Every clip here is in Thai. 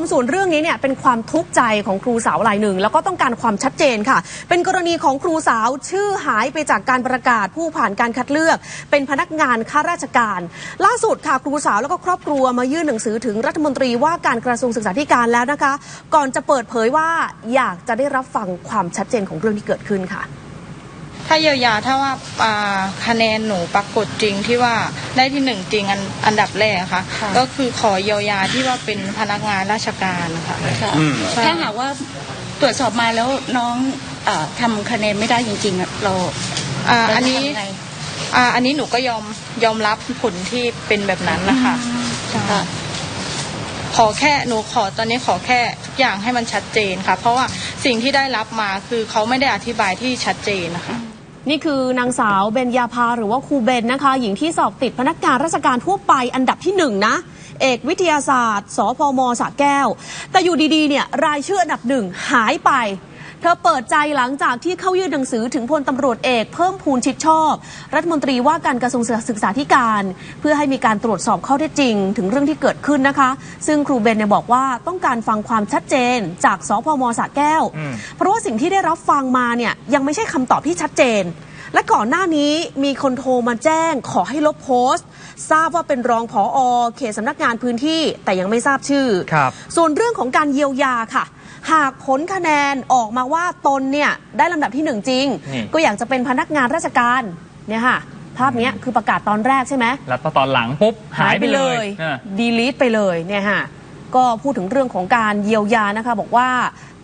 มส่วนเรื่องนี้เนี่ยเป็นความทุกข์ใจของครูสาวรายหนึ่ง แล้วก็ต้องการความชัดเจนค่ะ เป็นกรณีของครูสาวชื่อหายไปจากการประกาศผู้ผ่านการคัดเลือก เป็นพนักงานข้าราชการ ล่าสุดค่ะครูสาวแล้วก็ครอบครัวมายื่นหนังสือถึงรัฐมนตรีว่าการกระทรวงศึกษาธิการแล้วนะคะ ก่อนจะเปิดเผยว่าอยากจะได้รับฟังความชัดเจนของเรื่องที่เกิดขึ้นค่ะ ถ้าเยียวยาถ้าว่าอ่าคะแนนหนูปรากฏจริงที่ว่าได้ที่หนึ่งจริงอันอันดับแรกค่ะ ค่ะ ก็คือขอเยียวยาที่ว่าเป็นพนักงานราชการค่ะค่ะอืม ถ้าหากว่าตรวจสอบมาแล้วน้องเออทำคะแนนไม่ได้จริงๆอะเราอ่าเราจะอันนี้ทำไงอ่าอันนี้หนูก็ยอมยอมรับผลที่เป็นแบบนั้นนะคะใช่ ค่ะ ขอแค่หนูขอตอนนี้ขอแค่ทุกอย่างให้มันชัดเจนค่ะ เพราะว่า สิ่งที่ได้รับมาคือเขาไม่ได้อธิบายที่ชัดเจนนะคะ นี่คือนางสาวเบญญาภาหรือว่าครูเบนนะคะ หญิงที่สอบติดพนักงานราชการทั่วไปอันดับที่หนึ่งนะ เอกวิทยาศาสตร์ สพมสระแก้ว แต่อยู่ดีๆเนี่ยรายชื่ออันดับหนึ่งหายไป เธอเปิดใจหลังจากที่เข้ายื่นหนังสือถึงพลตำรวจเอก เพิ่มพูนชิดชอบ รัฐมนตรีว่าการกระทรวงศึกษาธิการ เพื่อให้มีการตรวจสอบข้อเท็จจริง ถึงเรื่องที่เกิดขึ้นนะคะ ซึ่งครูเบนเนี่ยบอกว่าต้องการฟังความชัดเจนจากสพมสระแก้ว เพราะว่าสิ่งที่ได้รับฟังมาเนี่ยยังไม่ใช่คำตอบที่ชัดเจน และก่อนหน้านี้มีคนโทรมาแจ้งขอให้ลบโพสต์ ทราบว่าเป็นรองผออเขตสำนักงานพื้นที่แต่ยังไม่ทราบชื่อ ครับ ส่วนเรื่องของการเยียวยาค่ะ หากผลคะแนนออกมาว่าตนเนี่ยได้ลำดับที่หนึ่งจริง นี่ ก็อยากจะเป็นพนักงานราชการเนี่ยค่ะ ภาพเนี้ยคือประกาศตอนแรกใช่ไหม แล้วพอตอนหลังปุ๊บหายไปเลยเออดีลีทไปเลยเนี่ยฮะ ก็พูดถึงเรื่องของการเยียวยานะคะ บอกว่า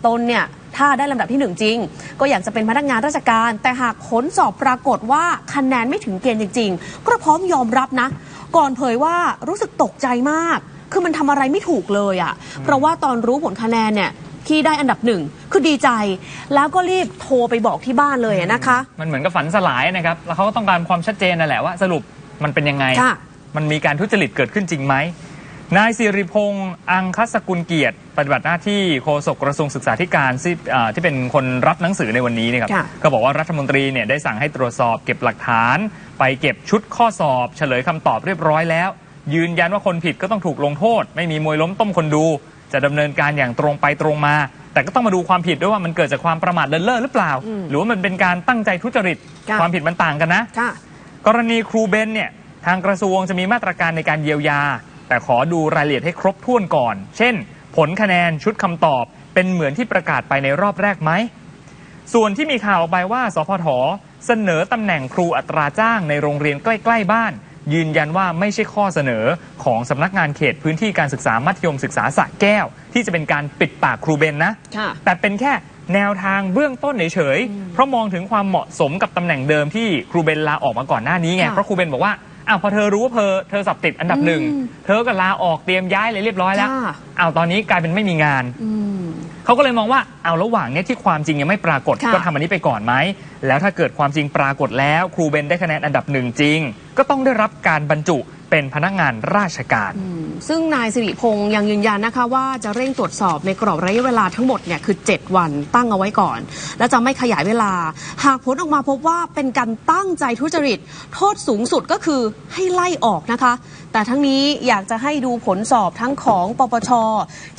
ตนเนี่ย ถ้าได้ลำดับที่หนึ่งจริง ก็อยากจะเป็นพนักงานราชการ แต่หากผลสอบปรากฏว่าคะแนนไม่ถึงเกณฑ์จริง ๆ ก็พร้อมยอมรับนะ ก่อนเผยว่ารู้สึกตกใจมาก คือมันทำอะไรไม่ถูกเลยอะ่ะเพราะว่าตอนรู้ผลคะแนนเนี่ยที่ได้อันดับหนึ่งคือดีใจ แล้วก็รีบโทรไปบอกที่บ้านเลยอะนะคะ มันเหมือนกับฝันสลายนะครับ แล้วเขาก็ต้องการความชัดเจนนั่นแหละว่าสรุปมันเป็นยังไงค่ะมันมีการทุจริตเกิดขึ้นจริงไหม นายสิริพงษ์อังคสกุลเกียรติ ปฏิบัติหน้าที่โฆษกกระทรวงศึกษาธิการที่อ่าที่เป็นคนรับหนังสือในวันนี้นะครับ ค่ะ ก็บอกว่ารัฐมนตรีเนี่ยได้สั่งให้ตรวจสอบเก็บหลักฐาน ไปเก็บชุดข้อสอบ เฉลยคำตอบเรียบร้อยแล้ว ยืนยันว่าคนผิดก็ต้องถูกลงโทษ ไม่มีมวยล้มต้มคนดู จะดำเนินการอย่างตรงไปตรงมา แต่ก็ต้องมาดูความผิดด้วยว่ามันเกิดจากความประมาทเลินเล่อหรือเปล่าอืมหรือว่ามันเป็นการตั้งใจทุจริตค่ะ ความผิดมันต่างกันนะ ค่ะ กรณีครูเบนเนี่ยทางกระทรวงจะมีมาตรการในการเยียวยา แต่ขอดูรายละเอียดให้ครบถ้วนก่อน เช่น ผลคะแนนชุดคำตอบเป็นเหมือนที่ประกาศไปในรอบแรกไหม ส่วนที่มีข่าวออกไปว่า สพทเสนอตำแหน่งครูอัตราจ้างในโรงเรียนใกล้ ๆ บ้าน ยืนยันว่าไม่ใช่ข้อเสนอของสำนักงานเขตพื้นที่การศึกษามัธยมศึกษาสระแก้ว ที่จะเป็นการปิดปากครูเบนนะค่ะแต่เป็นแค่แนวทางเบื้องต้นเฉยๆเพราะมองถึงความเหมาะสมกับตำแหน่งเดิมที่ครูเบนลาออกมาก่อนหน้านี้ไงค่ะเพราะครูเบนบอกว่า อ้าวพอเธอรู้ว่าเธอเธอสอบติดอันดับหนึ่งอืมเธอก็ลาออกเตรียมย้ายเลยเรียบร้อยแล้วค่ะ อ้าวตอนนี้กลายเป็นไม่มีงาน อืม เขาก็เลยมองว่าเอาระหว่างเนี้ยที่ความจริงยังไม่ปรากฏค่ะ ก็ทำอันนี้ไปก่อนไหม แล้วถ้าเกิดความจริงปรากฏแล้ว ครูเบนได้คะแนนอันดับหนึ่งจริง ก็ต้องได้รับการบรรจุ เป็นพนักงานราชการอืมซึ่งนายสิริพงษ์ยังยืนยันนะคะว่าจะเร่งตรวจสอบในกรอบระยะเวลาทั้งหมดเนี่ยคือ 7 วันตั้งเอาไว้ก่อน และจะไม่ขยายเวลา หากผลออกมาพบว่าเป็นการตั้งใจทุจริต โทษสูงสุดก็คือให้ไล่ออกนะคะ แต่ทั้งนี้อยากจะให้ดูผลสอบทั้งของปปช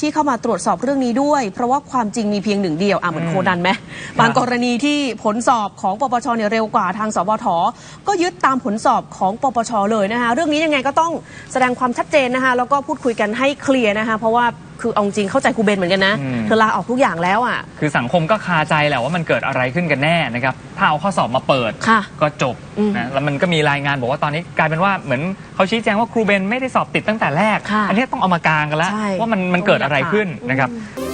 ที่เข้ามาตรวจสอบเรื่องนี้ด้วย เพราะว่าความจริงมีเพียงหนึ่งเดียวอะเหมือนโคนันไหมบางกรณีที่ผลสอบของปปชเนี่ยเร็วกว่าทางสบทก็ยึดตามผลสอบของปปชเลยนะคะเรื่องนี้ยังไงก็ต้องแสดงความชัดเจนนะคะ แล้วก็พูดคุยกันให้เคลียร์นะคะ เพราะว่าคือเอาจริงเข้าใจครูเบนเหมือนกันนะ อืม เธอลาออกทุกอย่างแล้วอะ คือสังคมก็คาใจแหละว่ามันเกิดอะไรขึ้นกันแน่นะครับถ้าเอาข้อสอบมาเปิดค่ะก็จบอืมนะแล้วมันก็มีรายงานบอกว่าตอนนี้กลายเป็นว่าเหมือนเขาชี้แจงว่าครูเบนไม่ได้สอบติดตั้งแต่แรก ค่ะอันนี้ต้องเอามากางกันแล้ว ใช่ว่ามันมันเกิดอะไรขึ้นนะครับ อืม